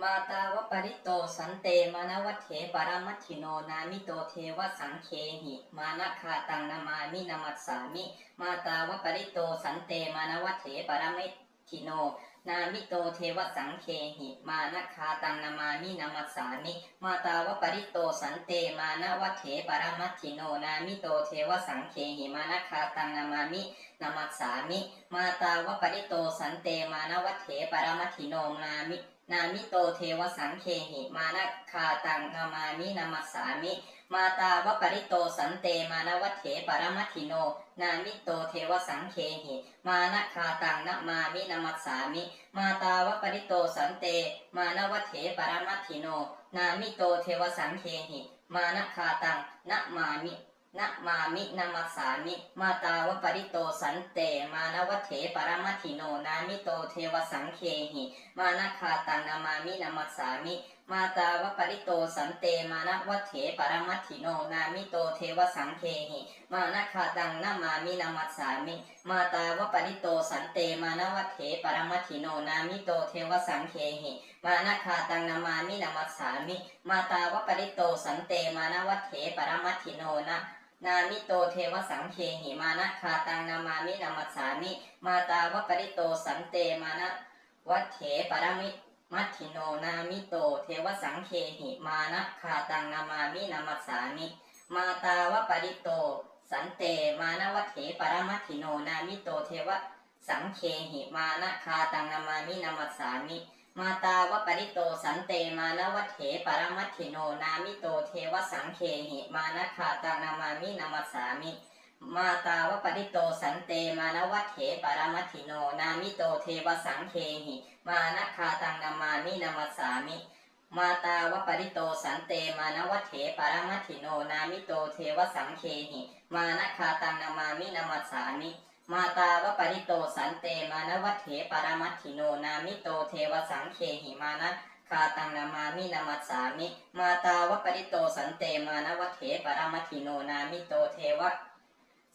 มาตาวปริโตสันเตมานวัเถปรมัตถิโนนามิโตเทวสังเคหิ มานะคาตังนามามินามัสสามิ มาตาวปริโตสันเตมานวัเถปรมัตถิโน นามิโตเทวสังเคหิ มานะคาตังนามามินามัสสามิ มาตาวปริโตสันเตมานวัเถปรมัตถิโน นามิโตเทวสังเคหิ มานะคาตังนามามินามัสสามิ มาตาวปริโตสันเตมานวัเถปรมัตถิโนนามิ นามิโตเทวสังเคหิมานะคาตังนามามินามัสสามิ มาตาวปริโตสันเตมานวัเถปรมัตถิโน นามิโตเทวสังเคหิมานะคาตังนามามินามัสสามิ มาตาวปริโตสันเตมานวัเถปรมัตถิโน นามิโตเทวสังเคหิมานะคาตังนามามิ นะมามินามัสสามิมาตาวปริโตสันเต มานวเถปรมัตถิโนนามิโตเทวสังเคหิมานะคาตังนามามินามัสสามิมาตาวปริโตสันเตมานวัเถปรมัตถิโนนามิโตเทวสังเคหิมานะคาตังนามามินามัสสามิมาตาวปริโตสันเตมานวัเถปรมัตถิโนนามิโตเทวสังเคหิมานะคาตังนามามินามัสสามิมาตาวปริโตสันเตมานวัเถปรมัตถิโนนะ นามิโตเทวสังเคหิมานะคาตังนามามินามัสสามิ มาตาวปริโตสันเตมานะวัฏเถปรมิมัตถิโนนามิโตเทวสังเคหิมานะคาตังนามามินามัสสามิ มาตาวปริโตสันเตมานะวัฏเถปรมัตถิโนนามิโตเทวสังเคหิมานะคาตังนามามินามัสสามิ มาตาวปริโตสันเตมานวัฏเถปรมัตถิโนนามิโตเทวสังเคหิมานะคาตังนามามินามัสสามิ มาตาวปริโตสันเตมานวัฏเถปรมัตถิโนนามิโตเทวสังเคหิมานะคาตังนามามินามัสสามิ มาตาวปริโตสันเตมานวัฏเถปรมัตถิโนนามิโตเทวสังเคหิมานะคาตังนามามินามัสสามิ มาตาวปริโตสันเตมานวัฏเถปรมัตถิโนนามิโตเทวสังเคหิมานะคาตังนามามินามัสสามิ มาตาวปริโตสันเตมานวัฏเถปรมัตถิโนนามิโตเทว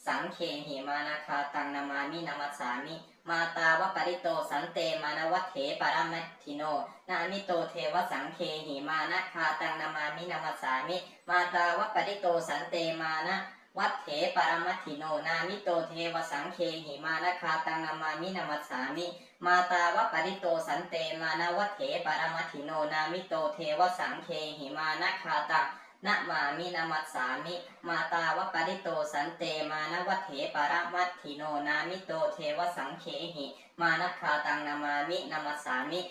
สังเคหิมานะคาตังนามามินามัสสามิ มาตาวปริโตสันเตมานวัฏเถปรมัตถิโน นามิโตเทวสังเคหิมานะคาตังนามามินามัสสามิ มาตาวปริโตสันเตมานะ วัฏเถปรมัติโนนามิโตเทวสังเคหิมานคาตังนามามินามัสสามิ มาตาวปริโตสันเตมานวัฏเถปรมัติโนนามิโตเทวสังเคหิมานคาตังนะมามินามัสสามิ มาตาวปริโตสันเตมานวัฏเถปรมัติโนนามิโตเทวสังเคหิมานคาตังนามามินามัสสามิ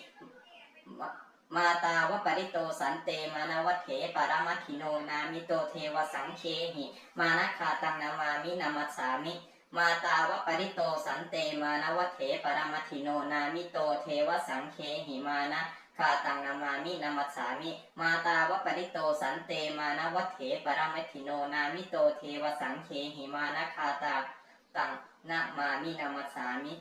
มาตาวปริโตสันเตมานวัฏเถปรมัตถิโนนามิโตเทวสังเคหิมานะคาตังนามามินามัสสามิ มาตาวปริโตสันเตมานวัฏเถปรมัตถิโนนามิโตเทวสังเคหิมานะคาตังนามามินามัสสามิมาตาวปริโตสันเตมานวัฏเถปรมัตถิโนนามิโตเทวสังเคหิมานะคาตาตังนามามินามัสสามิ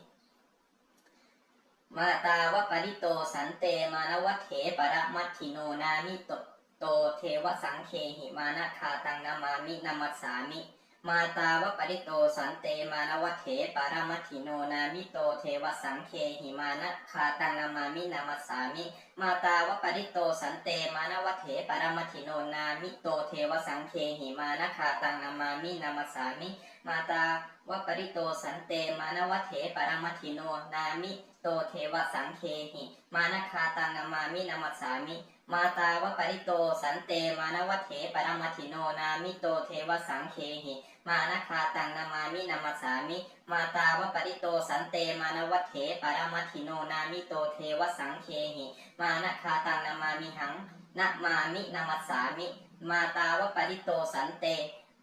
มาตาวปริโตสันเตมานวัฏเถปรมัตถิโนนามิโตโตเทวสังเคหิมานะคาตังนามามินามัสสามิ มาตาวปริโตสันเตมานวัฏเถปรมัตถิโนนามิโตเทวสังเคหิมานะคาตังนามามินามัสสามิ มาตาวปริโตสันเตมานวัฏเถปรมัตถิโนนามิโตเทวสังเคหิมานะคาตังนามามินามัสสามิ มาตาวปริโตสันเตมานวเถปรมัตถิโน นามิโตเทวสังเคหิ มานคาตังนามามินามัสสามิ มาตาวปริโตสันเตมานวเถปรมัตถิโน นามิโตเทวสังเคหิ มานคาตังนามามินามัสสามิ มาตาวปริโตสันเตมานวเถปรมัตถิโน นามิโตเทวสังเคหิ มานคาตังนามามิหังนะมามินามัสสามิ มาตาวปริโตสันเต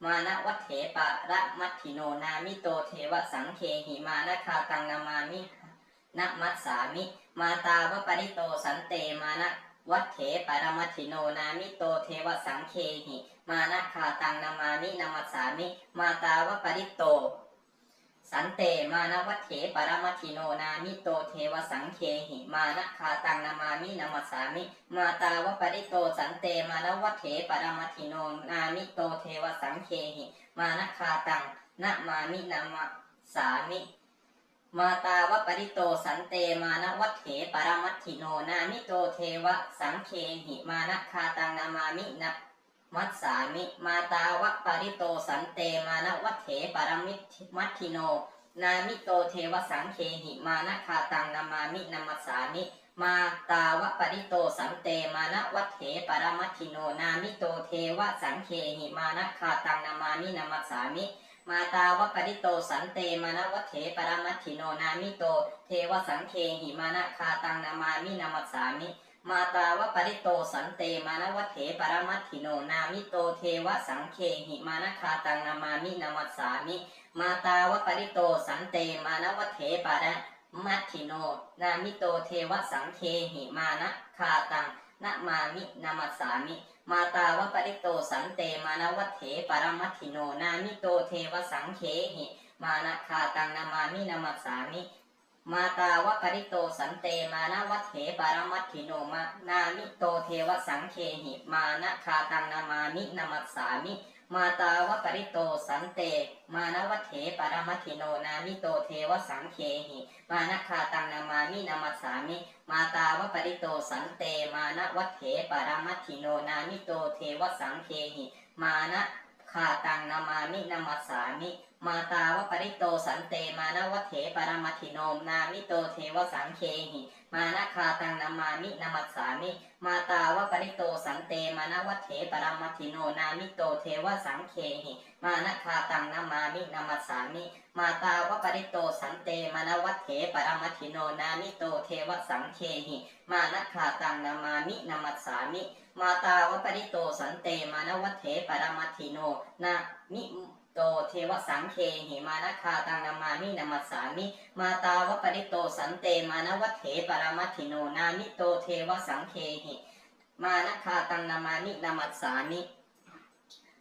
มานะวัฏเถปะระมัตถิโนนามิโตเทวสังเคหิมานะคาตังนามามินะมัสสามิ มาตาวปริโตสันเตมานะวัฏเถปรมัตถิโนนามิโตเทวสังเคหิ มานะคาตังนามามินามัสสามิ มาตาวปริโต สันเตมานวัฏเถปรมัตถิโนนามิโตเทวสังเคหิมานะคาตังนามามินามัสามิ มาตาวปริโตสันเตมานวัฏเถปรมัตถิโนนามิโตเทวสังเคหิมานะคาตังนะมามินามัสามิมาตาวปริโตสันเตมานวัฏเถปรมัตถิโนนามิโตเทวสังเคหิมานะคาตังนามามินะ มัสสามิ มาตาวปริโตสันเตมานวัเถปรมิตมัตถิโน นามิโตเทวสังเคหิ มานะคาตังนามามินามัสสามิมาตาวปริโตสันเตมานะวัเถปรมัตถิโนนามิโต เทวสังเคหิมานะคาตังนามามินามัสสามิมาตาวปริโตสันเตมานะวัเถปรมัตถิโนนามิโตเทวสังเคหิมานะคาตังนามามินามัสสามิ มาตาวปริโตสันเตมานวัเถปรมัตถิโนนามิโตเทวสังเคหิมานะคาตังนามามินามัสสามิ มาตาวปริโตสันเตมานวัเถปรมัตถิโนนามิโตเทวสังเคหิมานะคาตังนะมามินามัสสามิ มาตาวปริโตสันเตมานวัเถปรมัตถิโนนามิโตเทวสังเคหิมานะคาตังนามามินามัสสามิ มาตาวะปริโตสันเตมานะวัฏเถปะรมัตถิโนมานามิโตเทวสังเคหิมานะคาตังนามามินามัสสามิมาตาวะปริโตสันเต มานวัฏเถปรมัติโนนามิโตเทวสังเคหิมานะคาตังนามามินามัสสามิ มาตาวะปริโตสันเต มานวัฏเถปรมัติโนนามิโตเทวสังเคหิมานะคาตังนามามินามัสสามิ มาตาวปริโตสันเตมานวัฏเถปรมัตถิโนนามิโตเทวสังเคหิมานะคาตังนามามินามัสสามิ มาตาวปริโตสันเตมานวัฏเถปรมัตถิโนนามิโตเทวสังเคหิมานะคาตังนามามินามัสสามิ มาตาวปริโตสันเตมานวัฏเถปรมัตถิโนนามิโตเทวสังเคหิมานะคาตังนามามินามัสสามิ มาตาวปริโตสันเตมานวัฏเถปรมัตถิโนนามิ โตเทวสังเคหิมานะคาตังนามามินามัสสามิมาตาวปริโตสันเตมานวัฏเถปรมัตถิโนนามิโตเทวสังเคหิมานะคาตังนามานินามัสสามิ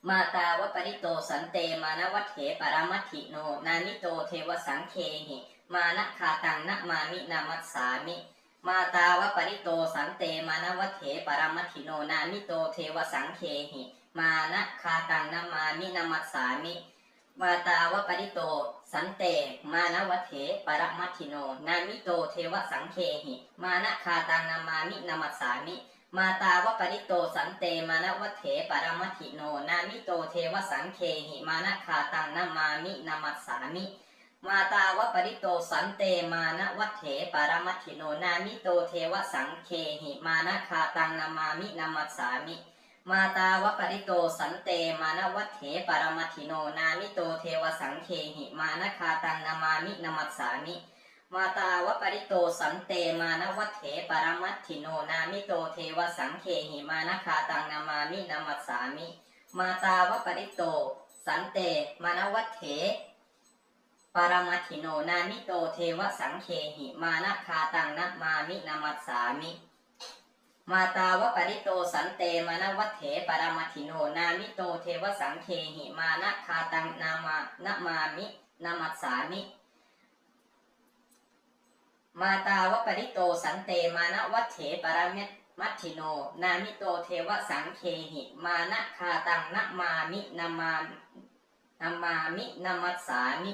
มาตาวปริโตสันเตมานวัฏเถปรามัตถิโนนามิโตเทวสังเคหิมานะคาตังนะมามินามัสสามิ มาตาวปริโตสันเตมานวัฏเถปรมัตถิโนนามิโตเทวสังเคหิมานะคาตังนะมามินามัสสามิมาตาวปริโตสันเตมานวัฏเถปรมัตถิโนนามิโตเทวสังเคหิมานะคาตังนามามินามัสสามิมาตาวปริโต สันเต มานวัฏเถปรมัตถิโน นามิโตเทวสังเคหิ มานะคาตังนามามินามัสสามิ มาตาวปริโตสันเตมานวัเถปรมัตถิโนนามิโตเทวสังเคหิมานะคาตังนามามินามัสสามิ มาตาวปริโตสันเตมานวัเถปรมัตถิโนนามิโตเทวสังเคหิมานะคาตังนามามินามัสสามิมาตาวปริโตสันเตมานวัเถปรมัตถิโนนามิโตเทวสังเคหิมานะคาตังนามามินามัสสามิมาตาวปริโตสันเตมานวัเถ ปรมัตถิโนนามิโตเทวสังเคหิมานะคาตังนามามินามัสสามิ มาตาวปริโตสันเตมานวัฏเถปรมัตถิโนนามิโตเทวสังเคหิมานะคาตังนามานามามินามัสสามิมาตาวปริโตสันเตมานะวัฏเถปรเมตมัตถิโน นามิโตเทวสังเคหิ มานะคาตังนะมามินามานามามินามัสสามิ